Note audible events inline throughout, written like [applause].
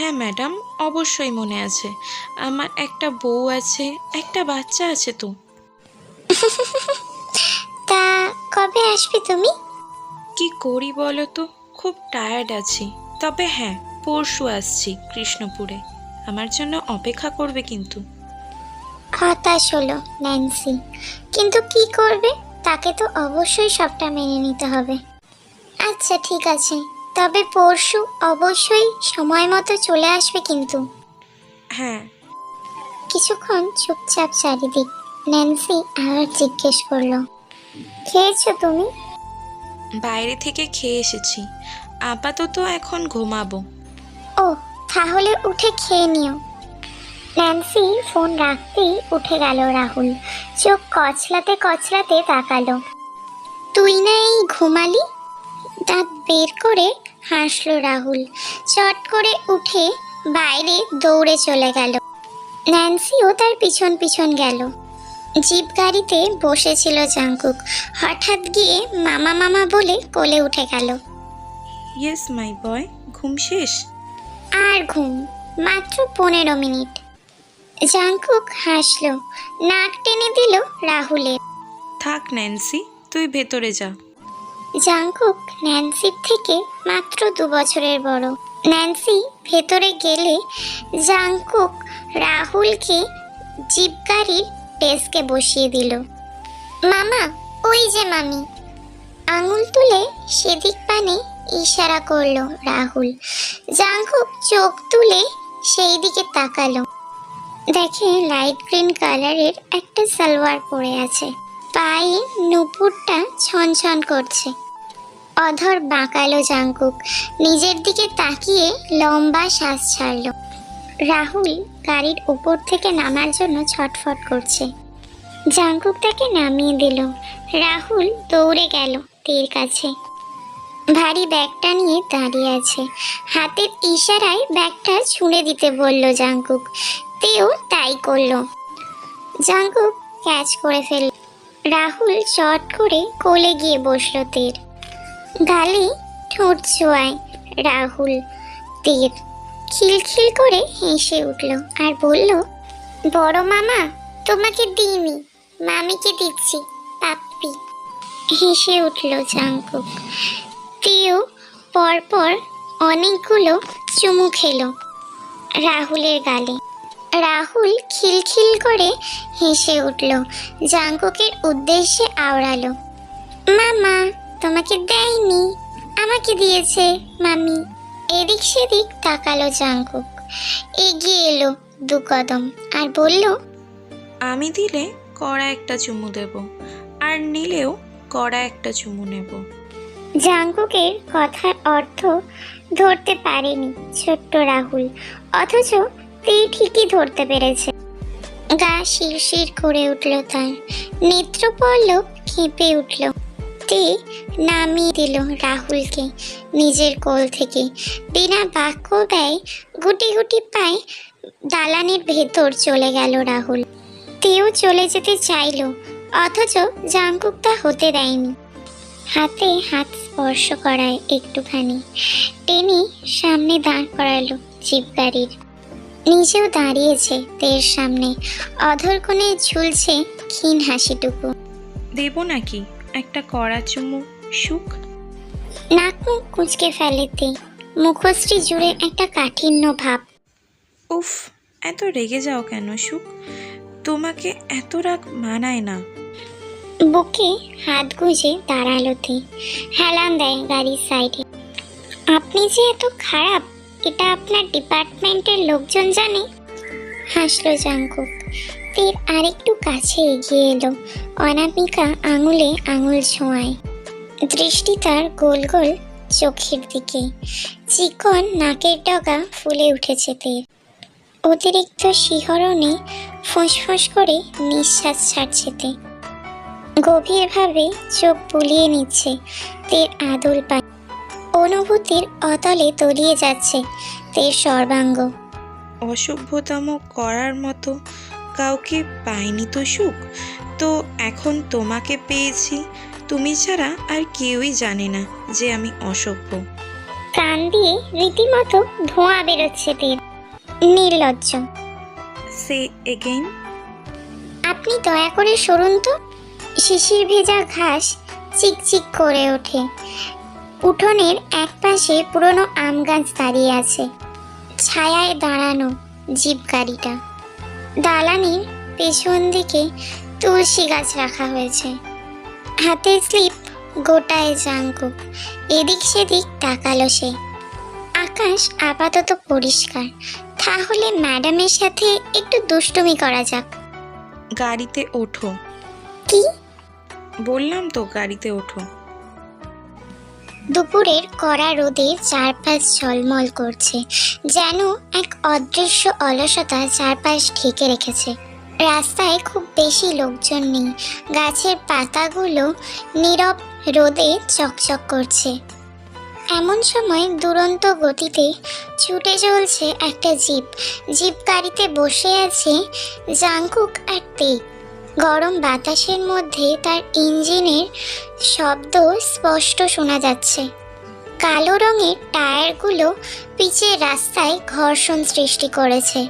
হ্যাঁ ম্যাডাম অবশ্যই মনে আছে। আমার একটা বউ আছে একটা বাচ্চা আছে তো। [laughs] তা কবে আসবে তুমি? কি করি বলো তো? খুব টায়ার্ড আছি। তবে হ্যাঁ পরশু আসছি কৃষ্ণপুরে। আমার জন্য অপেক্ষা করবে কিন্তু। হতাশ হলো ন্যান্সি। কিন্তু কি করবে? তাকে তো অবশ্যই সবটা মেনে নিতে হবে। আচ্ছা ঠিক আছে। তবে পরশু অবশ্যই সময় মতো চলে আসবে কিন্তু। হ্যাঁ। কিছুক্ষণ চুপচাপ চারিদিক ন্যান্সি আবার জিজ্ঞেস করল খেয়েছো তুমি? বাইরে থেকে খেয়ে এসেছি। আপাতত এখন ঘুমাবো। ও তাহলে উঠে খেয়ে নিও। ন্যান্সি ফোন রাখতেই উঠে গেল রাহুল। চোখ কচলাতে কচলাতে তাকালো। তুই না এই ঘুমালি? দাঁত বের করে হাসলো রাহুল। চট করে উঠে বাইরে দৌড়ে চলে গেল। ন্যান্সিও তার পিছন পিছন গেল। জিপ গাড়িতে বসেছিল জাঙ্কুক হঠাৎ গিয়ে মামা মামা বলে কোলে উঠে গেল। ইয়েস মাই বয় ঘুম শেষ? আর ঘুম মাত্র পনেরো মিনিট। জাংকুক হাসলো নাক টেনে দিল রাহুলের। থাক ন্যান্সি তুই ভেতরে যা। জাংকুক ন্যান্সির থেকে মাত্র দু বছরের বড়। ন্যান্সি ভেতরে গেলে জাংকুক রাহুলকে জিপ গাড়ির ডেস্কে বসিয়ে দিল। মামা, ওই যে মামি। আঙুল তুলে সেদিক পানে ইশারা করল রাহুল। জাংকুক চোখ তুলে সেই দিকে তাকালো। দেখে লাইট গ্রিন কালারের একটা সালোয়ার পরে আছে। পায়ে নুপুরটা ছনছন করছে। অধর বাঁকালো জাঙ্কুক। নিজের দিকে তাকিয়ে লম্বা শ্বাস ছাড়ল। রাহুল গাড়ির উপর থেকে নামার জন্য ছটফট করছে। জাঙ্কুক তাকে নামিয়ে দিল। রাহুল দৌড়ে গেল তীর কাছে। ভারী ব্যাগটা নিয়ে দাঁড়িয়ে আছে। হাতের ইশারায় ব্যাগটা ছুঁড়ে দিতে বলল জাঙ্কুক। তেও তাই করল। জাঙ্কুক ক্যাচ করে ফেলল। রাহুল চট করে কোলে গিয়ে বসল তীর। গালে ঠোঁট ছোঁয়ায় রাহুল। তীর খিলখিল করে হেসে উঠল আর বলল, বড় মামা, তোমাকে দিইনি, মামিকে দিচ্ছি, পাপ্পি। হেসে উঠল জাঙ্কুক তেও পরপর অনেকগুলো চুমু খেলো রাহুলের গালে। রাহুল খিলখিল করে হেসে উঠল। জাঙ্কুকের উদ্দেশ্যে আওড়ালো মামা তোমাকে দেয়নি আমাকে দিয়েছে মামি। এদিক সেদিক তাকালো জাঙ্কুক। এগিয়ে এলো দু কদম আর বলল আমি দিলে কড়া একটা চুমু দেব আর নিলেও কড়া একটা চুমু নেব। জাঙ্কুকের কথার অর্থ ধরতে পারেনি ছোট্ট রাহুল অথচ তেই ঠিকই ধরতে পেরেছে। গা শিরশির করে উঠল তার। নেত্রপল্লব কেঁপে উঠল। তে নামিয়ে দিল রাহুলকে নিজের কোল থেকে। বিনা বাক্য ব্যয় গুটি গুটি পায়ে দালানের ভেতর চলে গেল রাহুল। তেও চলে যেতে চাইলো, অথচ জাঙ্কুক তা হতে দেয়নি। হাতে হাত স্পর্শ করায় একটুখানি। টেনে সামনে দাঁড় করালো জিপ গাড়ির নিজেও দাঁড়িয়েছে তের সামনে। অধর কোণে ঝুলছে ক্ষীণ হাসিটুকু। দেব নাকি একটা কড়া চুমু সুখ? নাক মুখ কুচকে ফেলেতে মুখশ্রী জুড়ে একটা কাঠিন্য ভাব। উফ এত রেগে যাও কেন সুখ? তোমাকে এত রাগ মানায় না। বুকে হাত গুঁজে দাঁড়াল তে। হেলান দেয় গাড়ির সাইডে। আপনি যে এত খারাপ এটা আপনার ডিপার্টমেন্টের লোকজন জানে? হাসলো জাঙ্কুক। তীর আরেকটু কাছে এগিয়ে এলো। অনামিকা আঙুলে আঙুল ছোঁয়ায়। দৃষ্টি তার গোল গোল চোখের দিকে। চিকন নাকের ডগা ফুলে উঠেছে তীর অতিরিক্ত শিহরণে ফোঁস করে নিঃশ্বাস ছাড়ছে তে। গভীরভাবে চোখ বুলিয়ে নিচ্ছে। তের আদল পায় অনুভূতির অতলে তলিয়ে যাচ্ছে তের সর্বাঙ্গ। অসভ্যতম করার মতো কাউকে পাইনি তো সুখ। তো এখন তোমাকে পেয়েছি। তুমি ছাড়া আর কেউই জানে না যে আমি অসভ্য। কান দিয়ে রীতিমতো ধোঁয়া বেরোচ্ছে তীর। নির্লজ্জ। সে এগেইন আপনি দয়া করে সরুন তো। শিশির ভেজা ঘাস চিকচিক করে ওঠে। উঠোনের এক পাশে পুরনো আম গাছ দাঁড়িয়ে আছে। ছায়ায় দাঁড়ানো জিপ গাড়িটা। দালানির পেছন দিকে তুলসী গাছ রাখা হয়েছে। হাতে স্লিপ গোটায় জাঙ্কুক। এদিক সেদিক তাকালো সে। আকাশ আপাতত পরিষ্কার। তাহলে ম্যাডামের সাথে একটু দুষ্টুমি করা যাক। গাড়িতে ওঠো। কি? বললাম তো গাড়িতে ওঠো। দুপুরের কড়া রোদে চারপাশ ঝলমল করছে, যেন এক অদৃশ্য অলসতা চারপাশ ঢেকে রেখেছে। রাস্তায় খুব বেশি লোকজন নেই, গাছের পাতাগুলো নীরব রোদে চকচক করছে। এমন সময় দুরন্ত গতিতে ছুটে চলছে একটা জিপ। জিপ গাড়িতে বসে আছে জাংকুক আর তে গরম বাতাসের মধ্যে তার ইঞ্জিনের শব্দ স্পষ্ট শোনা যাচ্ছে। কালো রঙের টায়ারগুলো পিচের রাস্তায় ঘর্ষণ সৃষ্টি করেছে।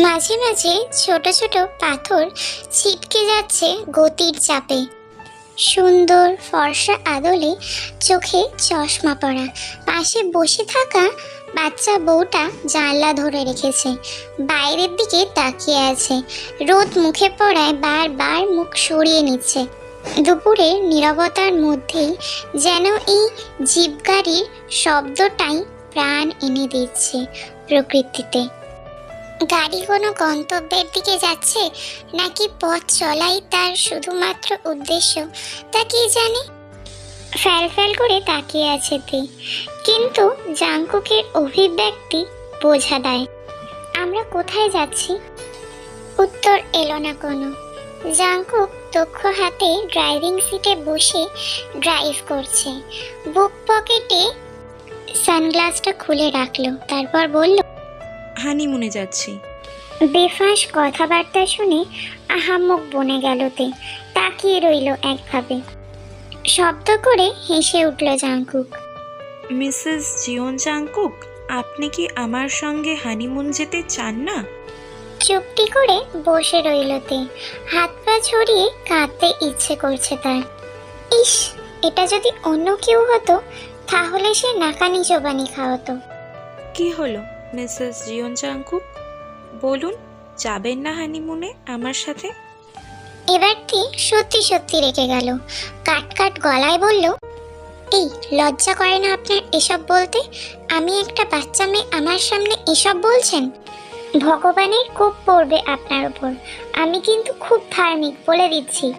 মাঝে মাঝে ছোট ছোট পাথর ছিটকে যাচ্ছে গতির চাপে। সুন্দর ফর্সা আদলে চোখে চশমা পরা। পাশে বসে থাকা বাচ্চা বউটা জানলা ধরে রেখেছে, বাইরের দিকে তাকিয়ে আছে। রোদ মুখে পড়ায় বারবার মুখ সরিয়ে নিচ্ছে। দুপুরের নীরবতার মধ্যেই যেন এই জিপ গাড়ির শব্দটাই প্রাণ এনে দিচ্ছে প্রকৃতিতে। গাড়ি কোনো গন্তব্যের দিকে যাচ্ছে নাকি পথ চলাই তার শুধুমাত্র উদ্দেশ্য তা কি জানে? ফ্যাল ফ্যাল করে তাকিয়ে আছে তে। কিন্তু জাংকুকের অভিব্যক্তি বোঝা দেয়। আমরা কোথায় যাচ্ছি? উত্তর এলো না কোনো। জাংকুক দক্ষ হাতে ড্রাইভিং সিটে বসে ড্রাইভ করছে। বুক পকেটে সানগ্লাসটা খুলে রাখল তারপর বলল হানিমুনে যাচ্ছি। বেফাঁস কথাবার্তা শুনে আহাম্মক বনে গেল তে। তাকিয়ে রইল একভাবে। শব্দ করে হেসে উঠল জাংকুক। মিসেস জিওন চাংকুক আপনি কি আমার সঙ্গে হানিমুন যেতে চান না? চুপটি করে বসে রইল তে। হাত পা ছড়িয়ে কাঁদতে ইচ্ছে করছে তার। ইস এটা যদি অন্য কেউ হতো তাহলে সে নাকানি জবানি খাওয়াতো। কি হলো মিসেস জিওন চাংকুক বলুন যাবেন না হানিমুনে আমার সাথে? এবারটি সত্যি সত্যি রেখে গেল। কাট কাট গলায় বলল, এই, লজ্জা করে না আপনার এসব বলতে? আমি একটা বাচ্চা মেয়ে আমার সামনে এসব বলছেন? ভগবানের কোপ পড়বে আপনার উপর। আমি কিন্তু খুব ধার্মিক বলে দিচ্ছি।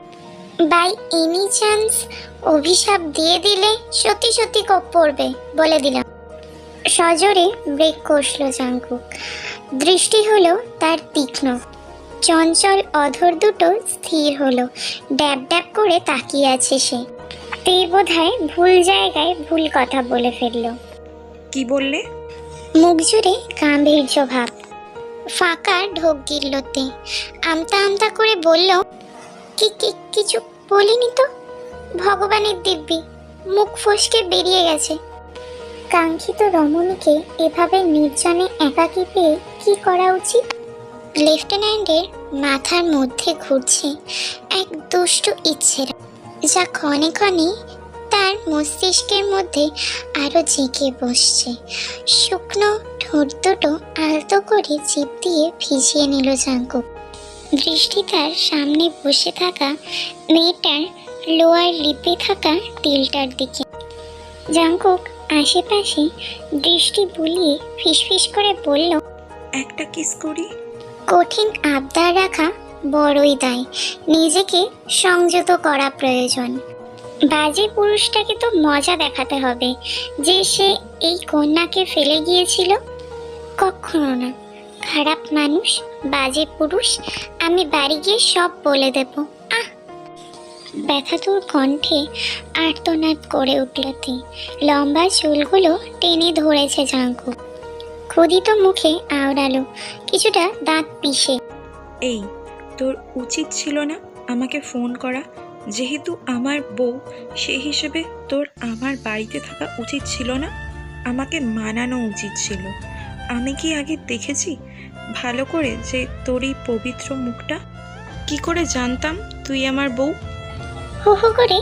বাই এনি চান্স অভিশাপ দিয়ে দিলে সত্যি সত্যি কোপ পড়বে বলে দিলাম। সজোরে ব্রেক কষল জাঙ্কুক দৃষ্টি হলো তার তীক্ষ্ণ। চঞ্চল অধর দুটো স্থির হলো। ড্যাব ড্যাব করে তাকিয়ে আছে সে। তে বোধহয় ভুল জায়গায় ভুল কথা বলে ফেলল। কি বললে? মুখ জুড়ে গাম্ভীর্য ভাব। ফাঁকা ঢোক গিলতে আমতা আমতা করে বলল কি কি কিছু বলিনি তো? ভগবানের দিব্যি। মুখ ফসকে বেরিয়ে গেছে। কাঙ্ক্ষিত রমণীকে এভাবে নির্জনে একাকী পেয়ে কি করা উচিত? লেফটেন্যান্টের মাথার মধ্যে ঘুরছে এক দুষ্টু ইচ্ছের। যা ক্ষণে ক্ষণে তার মস্তিষ্কের মধ্যে আরও জেগে বসছে। শুকনো ঠোঁট দুটো আলতো করে জিপ দিয়ে ভিজিয়ে নিল জাঙ্কুক দৃষ্টি তার সামনে বসে থাকা মেয়েটার লোয়ার লিপে থাকা তিলটার দিকে। জাঙ্কুক আশেপাশে দৃষ্টি বুলিয়ে ফিসফিস করে বলল, একটা কিস করি? কঠিন আবদার রাখা বড়ই দায়। নিজেকে সংযত করা প্রয়োজন। বাজে পুরুষটাকে তো মজা দেখাতে হবে। যে সে এই কন্যাকে ফেলে গিয়েছিল, কখনো না। খারাপ মানুষ, বাজে পুরুষ, আমি বাড়ি গিয়ে সব বলে দেব। আহ! ব্যথাতুর কণ্ঠে আর্তনাদ করে উঠলতে লম্বা চুলগুলো টেনে ধরেছে জাঙ্কু ক্ষুদিত মুখে আওড়ালো। কিছুটা দাঁত পিষে। এই তোর উচিত ছিল না আমাকে ফোন করা? যেহেতু আমার বউ সেই হিসেবে তোর আমার বাড়িতে থাকা উচিত ছিল না? আমাকে মানানো উচিত ছিল। আমি কি আগে দেখেছি? ভালো করে যে তোর এই পবিত্র মুখটা? কি করে জানতাম তুই আমার বউ? হু হু করে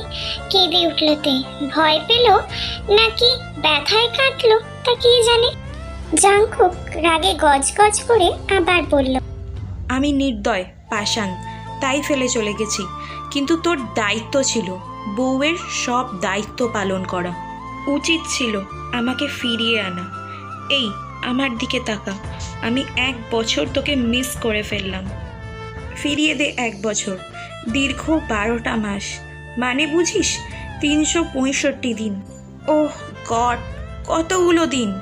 কেঁদে উঠল তে। ভয় পেল? নাকি ব্যথায় কাটলো তা কে জানে? জাংকুক রাগে গজগজ করে আবার বলল, আমি নির্দয়, পাষাণ, তাই ফেলে চলে গেছি। কিন্তু তোর দায়িত্ব ছিল, বউয়ের সব দায়িত্ব পালন করা। উচিত ছিল আমাকে ফিরিয়ে আনা। এই, আমার দিকে তাকা। আমি এক বছর তোকে মিস করে ফেললাম। ফিরিয়ে দে এক বছর, দীর্ঘ বারোটা মাস। মানে বুঝিস, তিনশো পঁয়ষট্টি দিন। ওহ গড, কতগুলো দিন।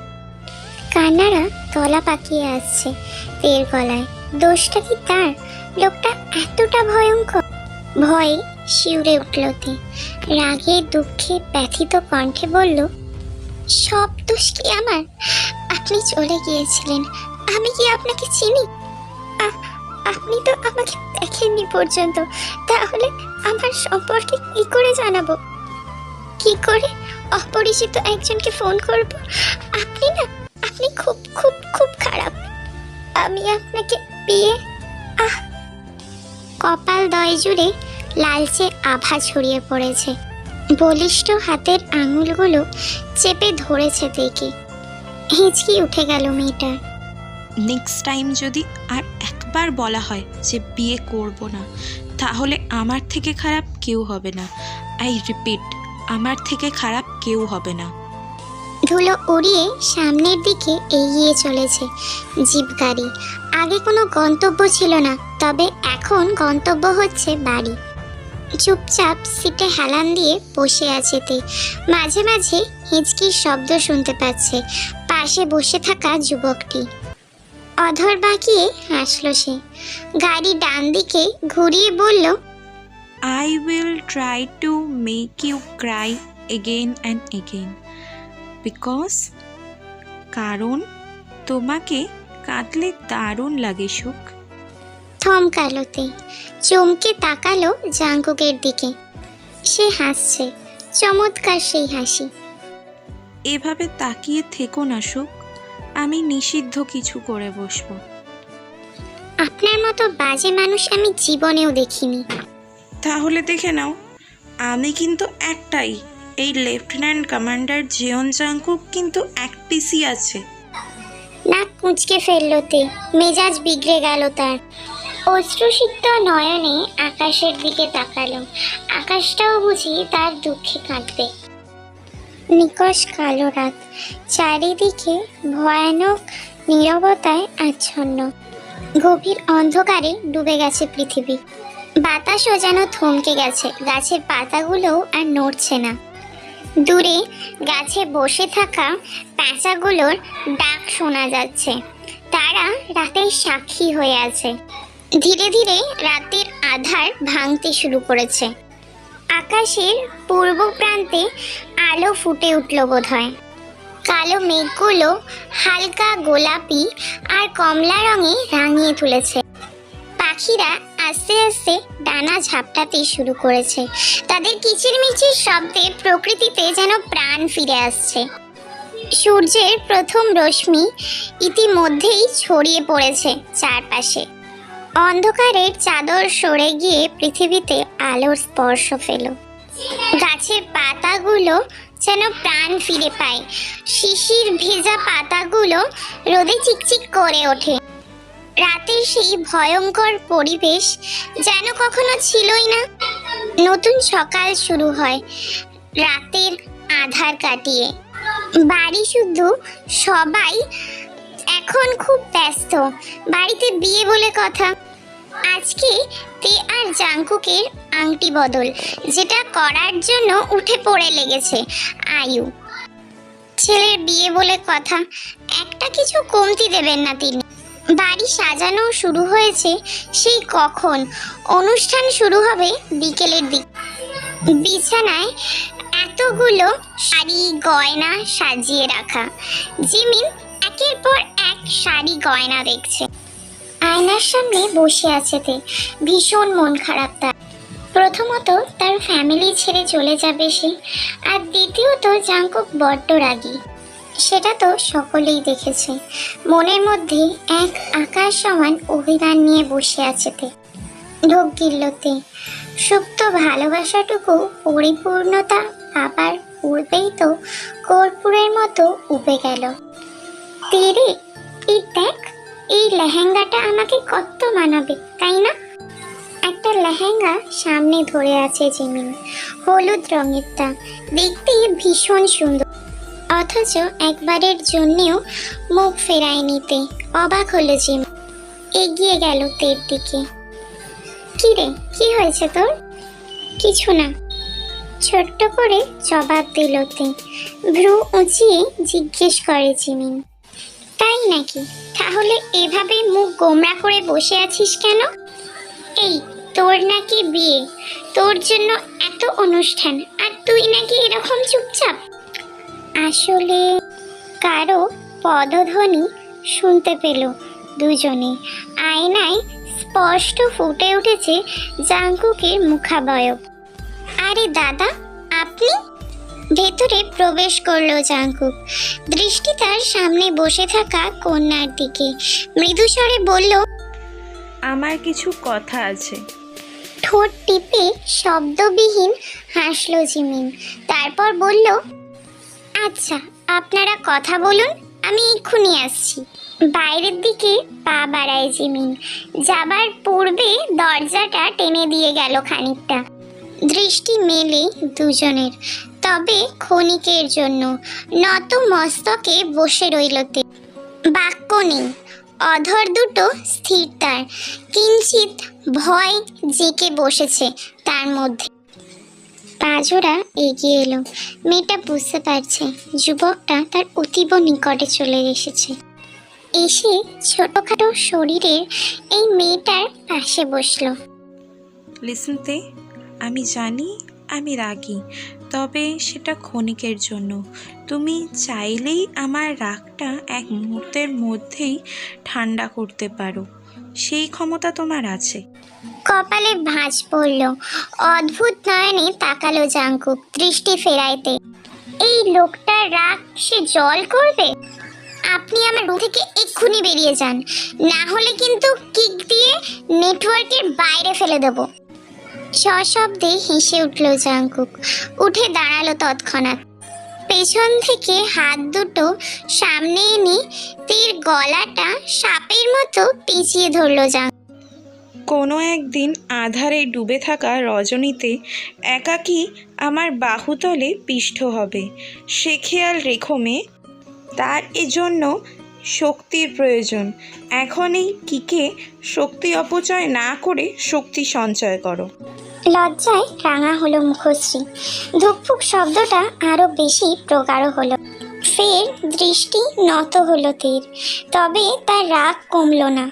কান্নারা তলা পাকিয়ে আসছে তের গলায়। দোষটা কি তার? লোকটা এতটা ভয়ঙ্কর। ভয়ে শিউরে উঠল তে। রাগে, দুঃখে, ব্যথিত কণ্ঠে বলল, সব দোষ কি আমার? আপনি চলে গিয়েছিলেন। আমি কি আপনাকে চিনি? আপনি তো আমাকে দেখেননি পর্যন্ত। তাহলে আমার সম্পর্কে কি করে জানাব? কি করে অপরিচিত একজনকে ফোন করব? আপনি না আপনি খুব খুব খুব খারাপ। আমি আপনাকে বিয়ে, আহ, কপাল দয় জুড়ে লালচে আভা ছড়িয়ে পড়েছে। বলিষ্ঠ হাতের আঙুলগুলো চেপে ধরেছে দেখে। হিচকি উঠে গেল মেয়েটার। নেক্সট টাইম যদি আর একবার বলা হয় যে বিয়ে করব না, তাহলে আমার থেকে খারাপ কেউ হবে না। আই রিপিট আমার থেকে খারাপ কেউ হবে না। ধুলো উড়িয়ে সামনের দিকে এগিয়ে চলেছে জিপ গাড়ি। আগে কোনো গন্তব্য ছিল না, তবে এখন গন্তব্য হচ্ছে বাড়ি। চুপচাপ সিটে হেলান দিয়ে বসে আছে তে। মাঝে মাঝে হিঁচকির শব্দ শুনতে পাচ্ছে, পাশে বসে থাকা যুবকটি। অধর বাঁকিয়ে হাসলো সে। গাড়ি ডান দিকে ঘুরিয়ে বলল I will try to make you cry again and again because? কারণ তোমাকে কাঁদলে দারুণ লাগে সুখ। থমকালোতে চমকে তাকালো জাঙ্কুকের দিকে। সে হাসছে চমৎকার সেই হাসি। এভাবে তাকিয়ে থেকো না সুখ। আমি নিষিদ্ধ কিছু করে বসবো। আপনার মতো বাজে মানুষ আমি জীবনেও দেখিনি। তাহলে দেখে নাও আমি কিন্তু একটাই এই লেফটেন্যান্ট কমান্ডার জিয়ন জাংকুক কিন্তু এক পিসি আছে। নাক কুঁচকে ফেললোতে মেজাজ বিগড়ে গেল তার। অশ্রুসিক্ত নয়নে আকাশের দিকে তাকালো। আকাশটাও বুঝি তার দুঃখে কাঁদবে। নিকশ কালো রাত, চারিদিকে ভয়ানক নীরবতায় আচ্ছন্ন। গভীর অন্ধকারে ডুবে গেছে পৃথিবী। বাতাসও যেন থমকে গেছে, গাছের পাতাগুলোও আর নড়ছে না। দূরে গাছে বসে থাকা প্যাঁচাগুলোর ডাক শোনা যাচ্ছে। তারা রাতের সাক্ষী হয়ে আছে। ধীরে ধীরে রাতের আধার ভাঙতে শুরু করেছে। আকাশের পূর্ব প্রান্তে আলো ফুটে উঠল বোধহয়। কালো মেঘগুলো হালকা গোলাপি আর কমলা রঙে রাঙিয়ে তুলেছে। পাখিরা আস্তে আস্তে ডানা ঝাপটাতে শুরু করেছে। তাদের কিচিরমিচির শব্দে প্রকৃতিতে যেন প্রাণ ফিরে আসছে। সূর্যের প্রথম রশ্মি ইতিমধ্যেই ছড়িয়ে পড়েছে চারপাশে। অন্ধকারের চাদর সরে গিয়ে পৃথিবীতে আলোর স্পর্শ ফেল গাছের পাতাগুলো যেন প্রাণ ফিরে পায়। শিশির ভেজা পাতাগুলো রোদে চিকচিক করে ওঠে। রাতের সেই ভয়ঙ্কর পরিবেশ যেন কখনো ছিলই না। নতুন সকাল শুরু হয় রাতের আধার কাটিয়ে। বাড়ি শুধু সবাই এখন খুব ব্যস্ত। বাড়িতে বিয়ে বলে কথা। আজকে তে আর জাঙ্কুকের আংটি বদল, যেটা করার জন্য উঠে পড়ে লেগেছে আয়ু। ছেলের বিয়ে বলে কথা, একটা কিছু কমতি দেবেন না তিনি। বাড়ি সাজানো শুরু হয়েছে সেই কখন? অনুষ্ঠান শুরু হবে বিকেলের দিক। বিছানায় এতগুলো শাড়ি গয়না সাজিয়ে রাখা। জিমিন একের পর এক শাড়ি গয়না দেখছে। আয়নার সামনে বসে আছে তে। ভীষণ মন খারাপ তার। প্রথমত তার ফ্যামিলি ছেড়ে চলে যাবে সে। আর দ্বিতীয়ত জাঙ্কুক বড্ড রাগী। সেটা তো সকলেই দেখেছে। মনের মধ্যে এক আকাশ সমান অভিমান নিয়ে বসে আছে তে ঢোক গিল্লতে সুপ্ত ভালোবাসাটুকু পরিপূর্ণতা পাবার পূর্বেই তো কর্পূরের মতো উবে গেল। তেরে, এই দেখ, এই লেহেঙ্গাটা আমাকে কত মানাবে, তাই না? একটা লেহেঙ্গা সামনে ধরে আছে জিমিন, হলুদ রঙেরটা, দেখতে ভীষণ সুন্দর। অথচ একবারের জন্যেও মুখ ফেরায় নিতে অবাক হলো জিম। এগিয়ে গেল তের দিকে। কি রে, কি হয়েছে তোর? কিছু না। ছোট্ট করে জবাব দিল তে। ভ্রু উঁচিয়ে জিজ্ঞেস করে জিমিন। তাই নাকি? তাহলে এভাবে মুখ গোমরা করে বসে আছিস কেন? এই, তোর নাকি বিয়ে। তোর জন্য এত অনুষ্ঠান, আর তুই নাকি এরকম চুপচাপ? আসলে কারও পদধ্বনি শুনতে পেল দুজনে। আয়নায় স্পষ্ট ফুটে উঠেছে জাঙ্কুকের মুখাবয়ব। আরে দাদা আপনি? ভেতরে প্রবেশ করল জাঙ্কুক। দৃষ্টি তার সামনে বসে থাকা কন্যার দিকে। মৃদুস্বরে বলল আমার কিছু কথা আছে। ঠোঁট টিপে শব্দবিহীন হাসলো জিমিন। তারপর বলল আচ্ছা আপনারা কথা বলুন, আমি এক্ষুনি আসছি। বাইরের দিকে পা বাড়ায় জিমিন। যাবার পূর্বে দরজাটা টেনে দিয়ে গেল খানিকটা। দৃষ্টি মেলে দুজনের, তবে ক্ষণিকের জন্য। নত মস্তকে বসে রইল তে। বাক্য নেই, অধর দুটো স্থির তার। কিঞ্চিত ভয় জেঁকে বসেছে তার মধ্যে। পাজোরা এগিয়ে এলো। মেয়েটা বুঝতে পারছে যুবকটা তার অতীব নিকটে চলে এসেছে। এসে ছোটখাটো শরীরের এই মেয়েটার পাশে বসল। লিসনতে আমি জানি আমি রাগী, তবে সেটা ক্ষণিকের জন্য। তুমি চাইলেই আমার রাগটা এক মুহূর্তের মধ্যেই ঠান্ডা করতে পারো। সেই ক্ষমতা তোমার আছে। কপালে ভাঁজ পড়ল। অদ্ভুত নয়নে তাকালো জাঙ্কুক দৃষ্টি ফেরাইতে। এই লোকটার রাগ সে জল করবে? আপনি আমার রুম থেকে এক্ষুনি বেরিয়ে যান। না হলে কিন্তু কিক দিয়ে নেটওয়ার্কের বাইরে ফেলে দেব। সশব্দে হেসে উঠল জাঙ্কুক উঠে দাঁড়াল তৎক্ষণাৎ। পেছন থেকে হাত দুটো সামনে এনে তীর গলাটা সাপের মতো পেঁচিয়ে ধরলো জাঙ্কুক কোনো একদিন আধারে ডুবে থাকা রজনীতে একাকী আমার বাহুতলে পিষ্ঠ হবে। সে খেয়াল রেখো মেয়ে, তার এজন্য শক্তির প্রয়োজন। এখন এই কিকে শক্তি অপচয় না করে শক্তি সঞ্চয় করো। লজ্জায় রাঙা হলো মুখশ্রী। ধুকফুক শব্দটা আরও বেশি প্রগাঢ় হলো। ফের দৃষ্টি নত হলো তীর। তবে তার রাগ কমল না।